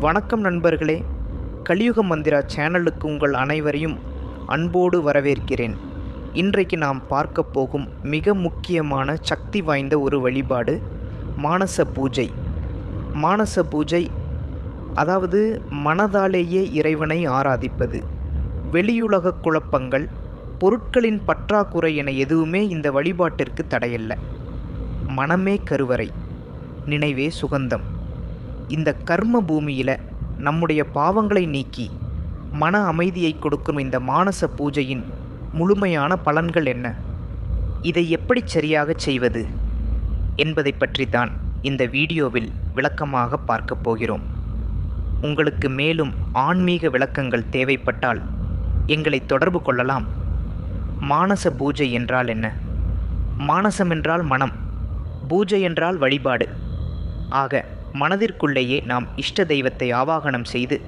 வணக்கம் நண்பர்களே. கலியுக மந்திரா சேனலுக்கு உங்கள் அனைவரையும் அன்போடு வரவேற்கிறேன். இன்றைக்கு நாம் பார்க்க போகும் மிக முக்கியமான சக்தி வாய்ந்த ஒரு வழிபாடு மானச பூஜை. மானச பூஜை அதாவது மனதாலேயே இறைவனை ஆராதிப்பது. வெளியுலக குழப்பங்கள் பொருட்களின் பற்றாக்குறை என எதுவுமே இந்த வழிபாட்டிற்கு தடையல்ல. மனமே கருவறை நினைவே சுகந்தம். இந்த கர்ம பூமியில் நம்முடைய பாவங்களை நீக்கி மன அமைதியை கொடுக்கும் இந்த மானச பூஜையின் முழுமையான பலன்கள் என்ன? இதை எப்படி சரியாக செய்வது? என்பதை பற்றி தான் இந்த வீடியோவில் விளக்கமாக பார்க்க போகிறோம். உங்களுக்கு மேலும் ஆன்மீக விளக்கங்கள் தேவைப்பட்டால் எங்களை தொடர்பு கொள்ளலாம். மானச பூஜை என்றால் என்ன? மானசம் என்றால் மனம் பூஜை என்றால் வழிபாடு. ஆக மனதிற்குள்ளேயே நாம் இஷ்ட தெய்வத்தை ஆவாகனம் செய்து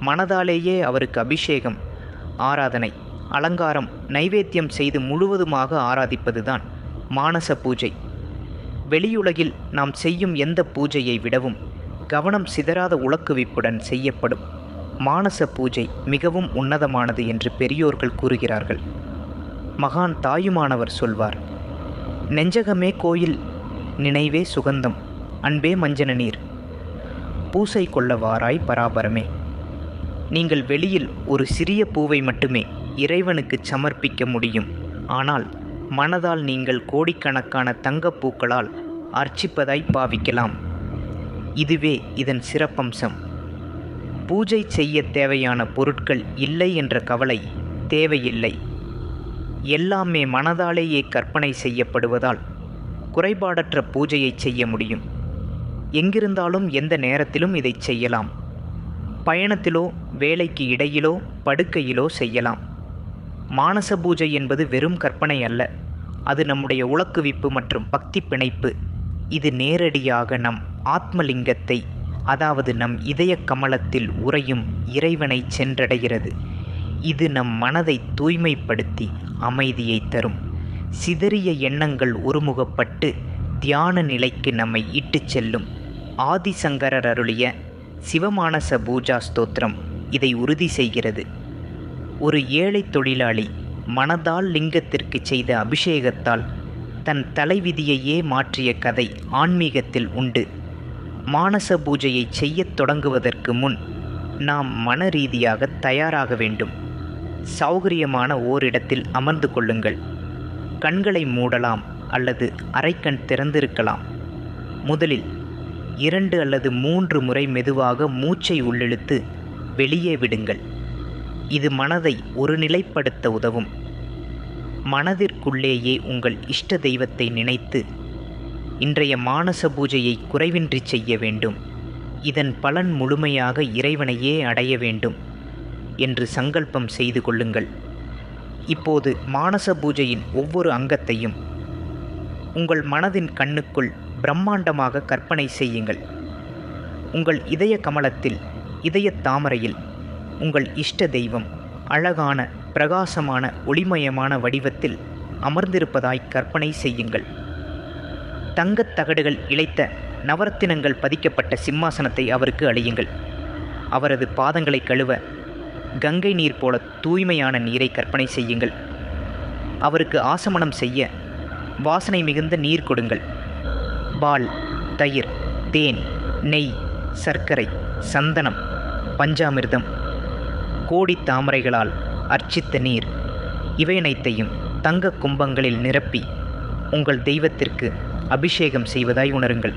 மனதாலேயே அவருக்கு அபிஷேகம் ஆராதனை அலங்காரம் நைவேத்தியம் செய்து முழுவதுமாக ஆராதிப்பதுதான் மானச பூஜை. வெளியுலகில் நாம் செய்யும் எந்த பூஜையை விடவும் கவனம் சிதறாத உலக்குவிப்புடன் செய்யப்படும் மானச பூஜை மிகவும் உன்னதமானது என்று பெரியோர்கள் கூறுகிறார்கள். மகான் தாயுமானவர் சொல்வார் நெஞ்சகமே கோயில் நினைவே சுகந்தம் அன்பே மஞ்சன நீர். பூசை கொள்ள வாராய் பராபரமே. நீங்கள் வெளியில் ஒரு சிறிய பூவை மட்டுமே இறைவனுக்கு சமர்ப்பிக்க முடியும். ஆனால் மனதால் நீங்கள் கோடிக்கணக்கான தங்கப் பூக்களால் அர்ச்சிப்பதாய் பாவிக்கலாம். இதுவே இதன் சிறப்பம்சம். பூஜை செய்ய தேவையான பொருட்கள் இல்லை என்ற கவலை தேவையில்லை. எல்லாமே மனதாலேயே கற்பனை செய்யப்படுவதால் குறைபாடற்ற பூஜையை செய்ய முடியும். எங்கிருந்தாலும் எந்த நேரத்திலும் இதை செய்யலாம். பயணத்திலோ வேலைக்கு இடையிலோ படுக்கையிலோ செய்யலாம். மானச பூஜை என்பது வெறும் கற்பனை அல்ல. அது நம்முடைய உலக்குவிப்பு மற்றும் பக்தி பிணைப்பு. இது நேரடியாக நம் ஆத்மலிங்கத்தை அதாவது நம் இதய கமலத்தில் உறையும் இறைவனை சென்றடைகிறது. இது நம் மனதை தூய்மைப்படுத்தி அமைதியை தரும். சிதறிய எண்ணங்கள் ஒருமுகப்பட்டு தியான நிலைக்கு நம்மை இட்டுச் செல்லும். ஆதிசங்கரர் அருளிய சிவமானச பூஜா ஸ்தோத்திரம் இதை உறுதி செய்கிறது. ஒரு ஏழை தொழிலாளி மனதால் லிங்கத்திற்கு செய்த அபிஷேகத்தால் தன் தலைவிதியையே மாற்றிய கதை ஆன்மீகத்தில் உண்டு. மானச பூஜையை செய்யத் தொடங்குவதற்கு முன் நாம் மன ரீதியாக தயாராக வேண்டும். சௌகரியமான ஓரிடத்தில் அமர்ந்து கொள்ளுங்கள். கண்களை மூடலாம் அல்லது அரைக்கண் திறந்திருக்கலாம். முதலில் இரண்டு அல்லது மூன்று முறை மெதுவாக மூச்சை உள்ளிழுத்து வெளியே விடுங்கள். இது மனதை ஒருநிலைப்படுத்த உதவும். மனதிற்குள்ளேயே உங்கள் இஷ்ட தெய்வத்தை நினைத்து இன்றைய மானச பூஜையை குறைவின்றி செய்ய வேண்டும். இதன் பலன் முழுமையாக இறைவனையே அடைய வேண்டும் என்று சங்கல்பம் செய்து கொள்ளுங்கள். இப்போது மானச பூஜையின் ஒவ்வொரு அங்கத்தையும் உங்கள் மனதின் கண்ணுக்குள் பிரம்மாண்டமாக கற்பனை செய்யுங்கள். உங்கள் இதய கமலத்தில் இதய தாமரையில் உங்கள் இஷ்ட தெய்வம் அழகான பிரகாசமான ஒளிமயமான வடிவத்தில் அமர்ந்திருப்பதாய் கற்பனை செய்யுங்கள். தங்கத் தகடுகள் இழைத்த நவரத்தினங்கள் பதிக்கப்பட்ட சிம்மாசனத்தை அவருக்கு அழியுங்கள். அவரது பாதங்களை கழுவ கங்கை நீர் போல தூய்மையான நீரை கற்பனை செய்யுங்கள். அவருக்கு ஆசமனம் செய்ய வாசனை மிகுந்த நீர் கொடுங்கள். பால் தயிர் தேன் நெய் சர்க்கரை சந்தனம் பஞ்சாமிர்தம். கோடி தாமரைகளால் அர்ச்சித்த நீர் இவையனைத்தையும் தங்க கும்பங்களில் நிரப்பி உங்கள் தெய்வத்திற்கு அபிஷேகம் செய்வதாய் உணருங்கள்.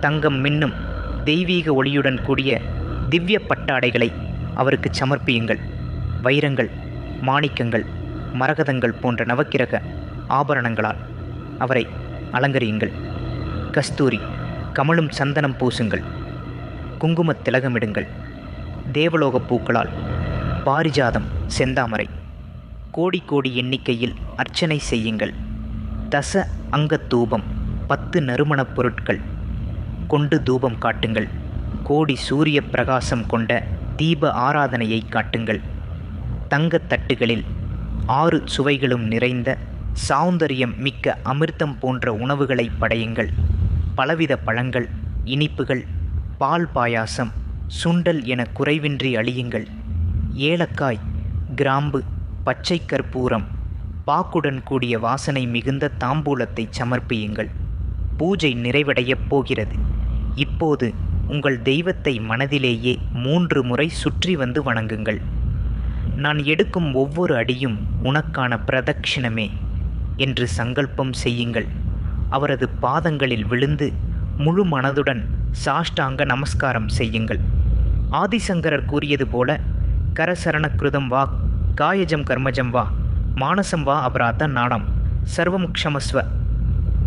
தங்கம் மின்னும் தெய்வீக ஒளியுடன் கூடிய திவ்ய பட்டாடைகளை அவருக்கு சமர்ப்பியுங்கள். வைரங்கள் மாணிக்கங்கள் மரகதங்கள் போன்ற நவக்கிரக ஆபரணங்களால் அவரை அலங்கரியுங்கள். கஸ்தூரி கமலும் சந்தனம் பூசுங்கள். குங்குமத் திலகமிடுங்கள். தேவலோகப் பூக்களால் பாரிஜாதம் செந்தாமரை. கோடி கோடி எண்ணிக்கையில் அர்ச்சனை செய்யுங்கள். தச அங்கத்தூபம் பத்து நறுமணப் பொருட்கள். கொண்டு தூபம் காட்டுங்கள். கோடி சூரிய பிரகாசம் கொண்ட தீப ஆராதனையை காட்டுங்கள். தங்கத் தட்டுகளில் ஆறு சுவைகளும் நிறைந்த சௌந்தரியம் மிக்க அமிர்தம் போன்ற உணவுகளை படையுங்கள். பலவித பழங்கள் இனிப்புகள் பால் பாயாசம் சுண்டல் என குறைவின்றி அழியுங்கள். ஏலக்காய் கிராம்பு பச்சை கற்பூரம் பாக்குடன் கூடிய வாசனை மிகுந்த தாம்பூலத்தை சமர்ப்பியுங்கள். பூஜை நிறைவடையப் போகிறது. இப்போது உங்கள் தெய்வத்தை மனதிலேயே மூன்று முறை சுற்றி வந்து வணங்குங்கள். நான் எடுக்கும் ஒவ்வொரு அடியும் உனக்கான பிரதட்சிணமே என்று சங்கல்பம் செய்யுங்கள். அவரது பாதங்களில் விழுந்து முழு மனதுடன் சாஷ்டாங்க நமஸ்காரம் செய்யுங்கள். ஆதிசங்கரர் கூறியது போல கரசரண கிருதம் வா காயஜம் கர்மஜம் வா மானசம் வா அபராத நாடம் சர்வம் க்ஷமஸ்வ.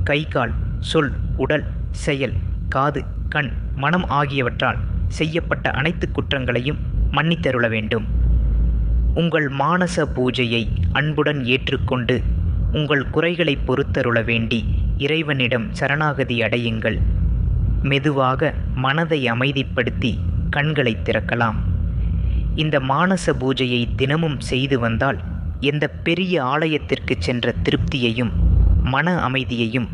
கை கால் சொல் உடல் செயல் காது கண் மனம் ஆகியவற்றால் செய்யப்பட்ட அனைத்து குற்றங்களையும் மன்னித்தருள வேண்டும். உங்கள் மானச பூஜையை அன்புடன் ஏற்றுக்கொண்டு உங்கள் குறைகளை பொறுத்தருள வேண்டி இறைவனிடம் சரணாகதி அடையுங்கள். மெதுவாக மனதை அமைதிப்படுத்தி கண்களை திறக்கலாம். இந்த மானச பூஜையை தினமும் செய்து வந்தால் எந்த பெரிய ஆலயத்திற்கு சென்ற திருப்தியையும் மன அமைதியையும்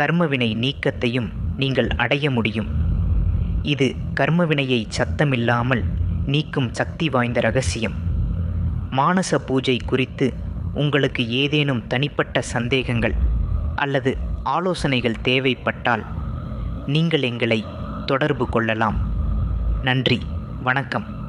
கர்மவினை நீக்கத்தையும் நீங்கள் அடைய முடியும். இது கர்மவினையை சத்தமில்லாமல் நீக்கும் சக்தி வாய்ந்த ரகசியம். மானச பூஜை குறித்து உங்களுக்கு ஏதேனும் தனிப்பட்ட சந்தேகங்கள் அல்லது ஆலோசனைகள் தேவைப்பட்டால் நீங்கள் எங்களை தொடர்பு கொள்ளலாம். நன்றி. வணக்கம்.